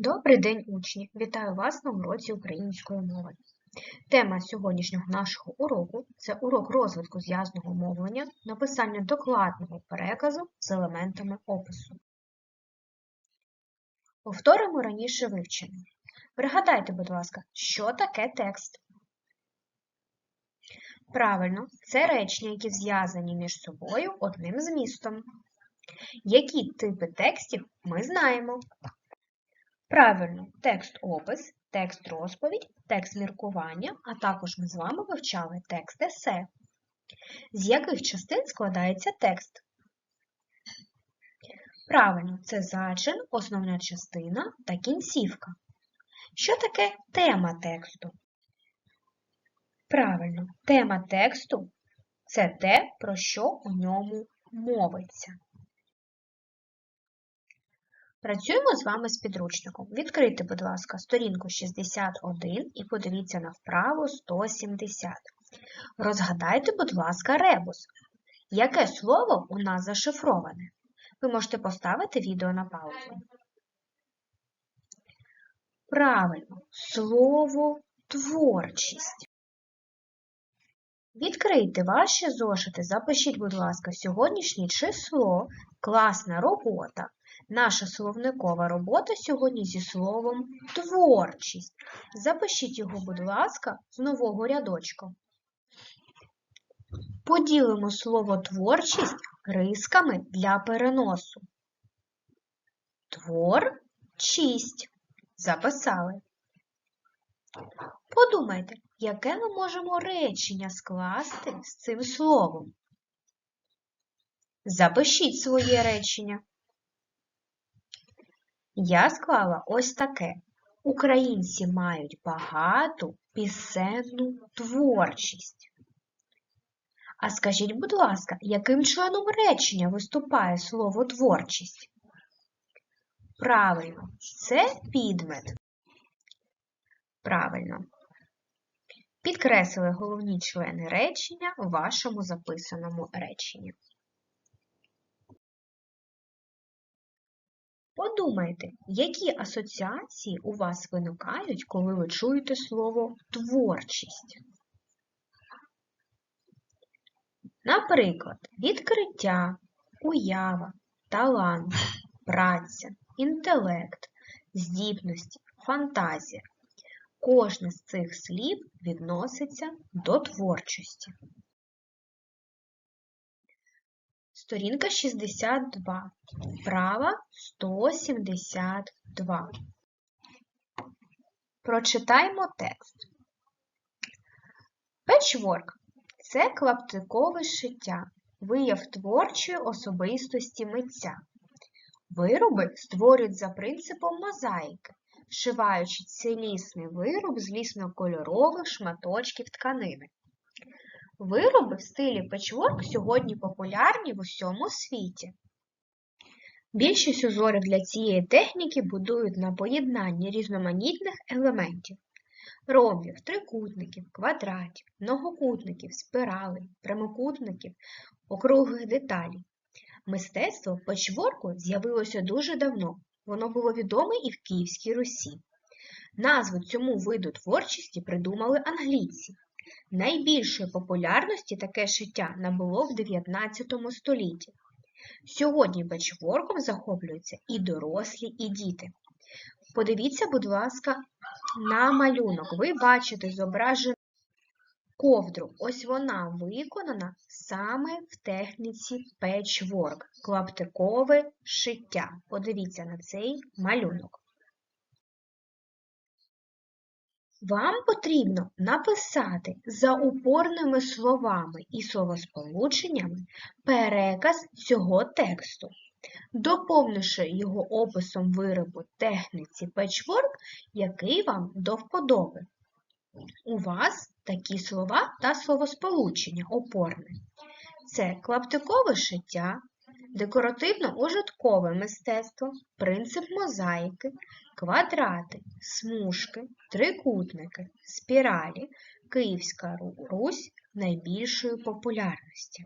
Добрий день, учні! Вітаю вас на уроці української мови. Тема сьогоднішнього нашого уроку це урок розвитку зв'язного мовлення, написання докладного переказу з елементами опису. Повторимо раніше вивчене. Пригадайте, будь ласка, що таке текст? Правильно, це речення, які зв'язані між собою одним змістом. Які типи текстів ми знаємо? Правильно, текст-опис, текст-розповідь, текст-міркування, а також ми з вами вивчали текст есе. З яких частин складається текст? Правильно, це зачин, основна частина та кінцівка. Що таке тема тексту? Правильно, тема тексту це те, про що у ньому мовиться. Працюємо з вами з підручником. Відкрийте, будь ласка, сторінку 61 і подивіться на вправу 170. Розгадайте, будь ласка, ребус. Яке слово у нас зашифроване? Ви можете поставити відео на паузу. Правильно, слово творчість. Відкрийте ваші зошити, запишіть, будь ласка, сьогоднішнє число, класна робота. Наша словникова робота сьогодні зі словом творчість. Запишіть його, будь ласка, з нового рядочка. Поділимо слово творчість рисками для переносу. Творчість. Записали. Подумайте, яке ми можемо речення скласти з цим словом. Запишіть своє речення. Я склала ось таке. Українці мають багату пісенну творчість. А скажіть, будь ласка, яким членом речення виступає слово творчість? Правильно, це підмет. Правильно. Підкреслили головні члени речення у вашому записаному реченні. Подумайте, які асоціації у вас виникають, коли ви чуєте слово творчість. Наприклад, відкриття, уява, талант, праця, інтелект, здібності, фантазія. Кожне з цих слів відноситься до творчості. Сторінка 62, вправа 172. Прочитаймо текст. Печворк це клаптикове шиття, вияв творчої особистості митця. Вироби створюють за принципом мозаїки, вшиваючи цілісний вироб з лісно-кольорових шматочків тканини. Вироби в стилі печворк сьогодні популярні в усьому світі. Більшість узорів для цієї техніки будують на поєднанні різноманітних елементів ромбів, трикутників, квадратів, многокутників, спіралей, прямокутників, округлих деталей. Мистецтво печворку з'явилося дуже давно. Воно було відоме і в Київській Русі. Назву цьому виду творчості придумали англійці. Найбільшої популярності таке шиття набуло в 19 столітті. Сьогодні печворком захоплюються і дорослі, і діти. Подивіться, будь ласка, на малюнок. Ви бачите зображену ковдру. Ось вона виконана саме в техніці печворк, клаптикове шиття. Подивіться на цей малюнок. Вам потрібно написати за упорними словами і словосполученнями переказ цього тексту, доповнивши його описом виробу техніці печворк, який вам до вподоби. У вас такі слова та словосполучення опорне. Це клаптикове шиття, декоративно-ужиткове мистецтво, принцип мозаїки, квадрати, смужки, трикутники, спіралі, Київська Русь найбільшої популярності.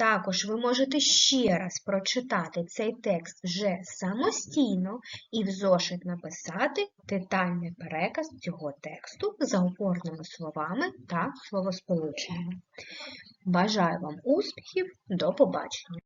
Також ви можете ще раз прочитати цей текст вже самостійно і в зошит написати детальний переказ цього тексту за опорними словами та словосполученнями. Бажаю вам успіхів, до побачення!